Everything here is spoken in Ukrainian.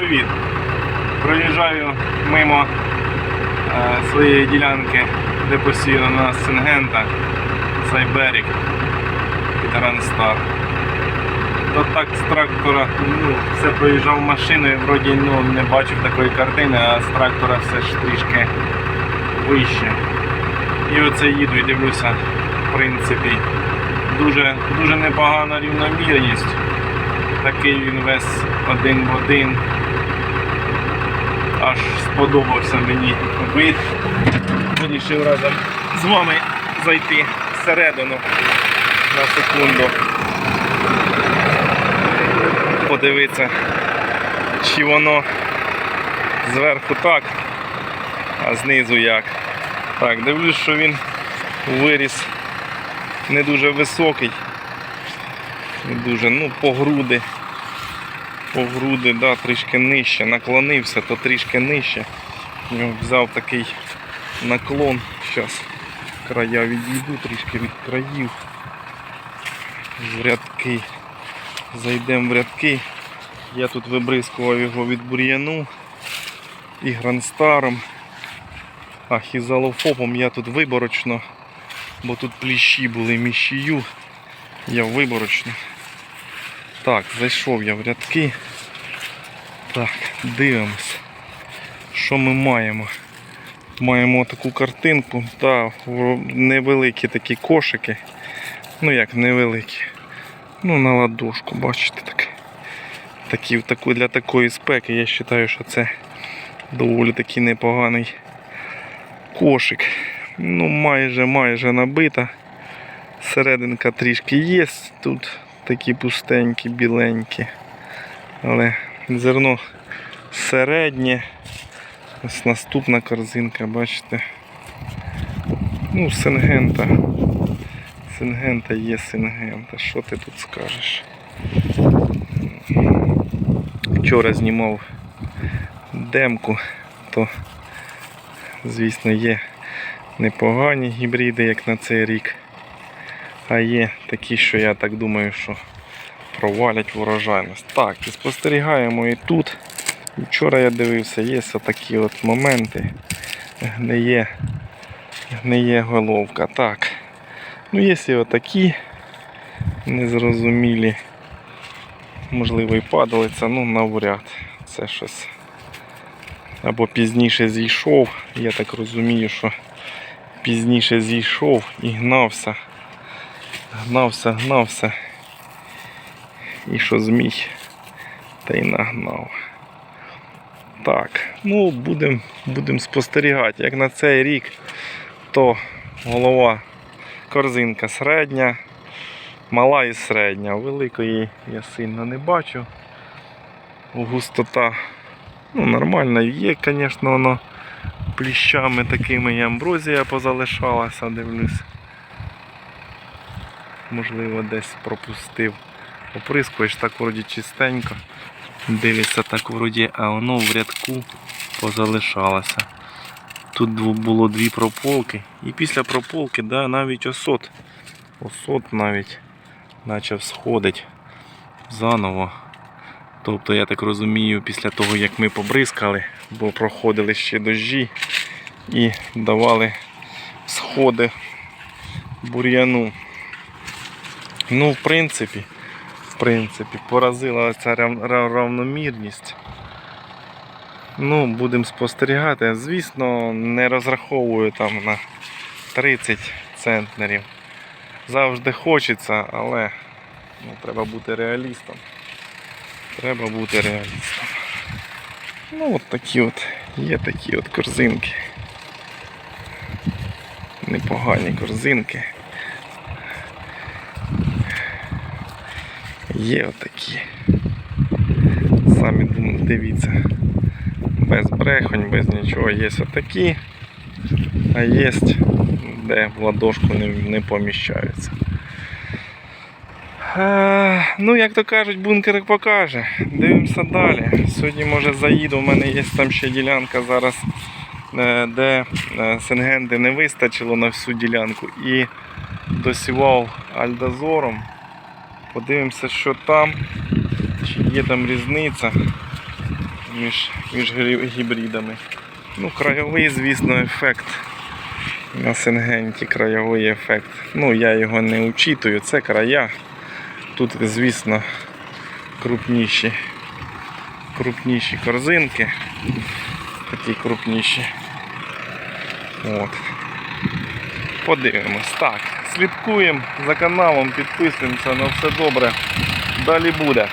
Привіт! Проїжджаю мимо е, своєї ділянки, де посіяно у нас Сингента, Сайберік під Ранстар. То так з трактора ну, все проїжджав машиною, вроді ну, не бачив такої картини, а з трактора все ж трішки вище. І оце їду і дивлюся, в принципі, дуже, дуже непогана рівномірність. Такий він весь один в один. Сподобався мені вид. Вирішив разом з вами зайти всередину на секунду. Подивитися, чи воно зверху так, а знизу як. Так, дивлюсь, що він виріс не дуже високий. Не дуже, ну, по груди. По груди, да, трішки нижче. Наклонився, то трішки нижче. Взяв такий наклон. Зараз края відійду трішки від країв. В рядки. Зайдемо в рядки. Я тут вибризкував його від бур'яну і гранстаром. А хізалофопом я тут виборочно, бо тут пліщі були міщію. Я виборочно. Так, зайшов я в рядки. Так, дивимось. Що ми маємо? Маємо таку картинку. Так, невеликі такі кошики. Ну як невеликі. Ну на ладошку, бачите так. Такі, для такої спеки я вважаю, що це доволі таки непоганий кошик. Ну майже майже набита. Серединка трішки є, тут такі пустенькі, біленькі. Але зерно середнє. Ось наступна корзинка, бачите. Ну, сингента. Сингента є сингента. Що ти тут скажеш? Вчора знімав демку, то звісно є непогані гібриди, як на цей рік. А є такі, що я так думаю, що провалять урожайність. Так, і спостерігаємо і тут. Вчора я дивився, є отакі от моменти. Гниє, гниє головка. Так. Ну, є і отакі незрозумілі. Можливо і падалиця, ну навряд. Це щось. Або пізніше зійшов. Я так розумію, що пізніше зійшов і гнався. Гнався, гнався. І що зміг, та й нагнав. Так, ну будемо будем спостерігати. Як на цей рік, то голова корзинка середня, мала і середня. Великої я сильно не бачу. Густота ну, нормальна є, звісно, воно пліщами такими і амброзія позалишалася, дивлюсь можливо, десь пропустив. Оприскуєш так вроді чистенько. Дивишся так вроді, а воно в рядку позалишалося. Тут було дві прополки. І після прополки да, навіть осот. Осот навіть почав сходити заново. Тобто, я так розумію, після того як ми побризкали, бо проходили ще дощі і давали сходи бур'яну. Ну, в принципі, в принципі, поразила ця рав- рав- равномірність. Ну, будемо спостерігати. Звісно, не розраховую там на 30 центнерів. Завжди хочеться, але ну, треба бути реалістом. Треба бути реалістом. Ну, от такі от, є такі от корзинки. Непогані корзинки. Є отакі. Самі дивіться. Без брехонь, без нічого. Є отакі, а є, де в ладошку не, не поміщаються. Е, ну, як то кажуть, бункер покаже. Дивимося далі. Сьогодні може заїду, у мене є там ще ділянка зараз, е, де е, сингенди не вистачило на всю ділянку і досівав альдозором. Подивимося, що там, чи є там різниця. між, між гібридами. Ну, краєвий, звісно, ефект. На Сингенті краєвий ефект. Ну, я його не учитую, це края. Тут, звісно, крупніші, крупніші корзинки. Такі крупніші. От. Подивимось. Так, слідкуємо за каналом, підписуємося на все добре. Далі буде.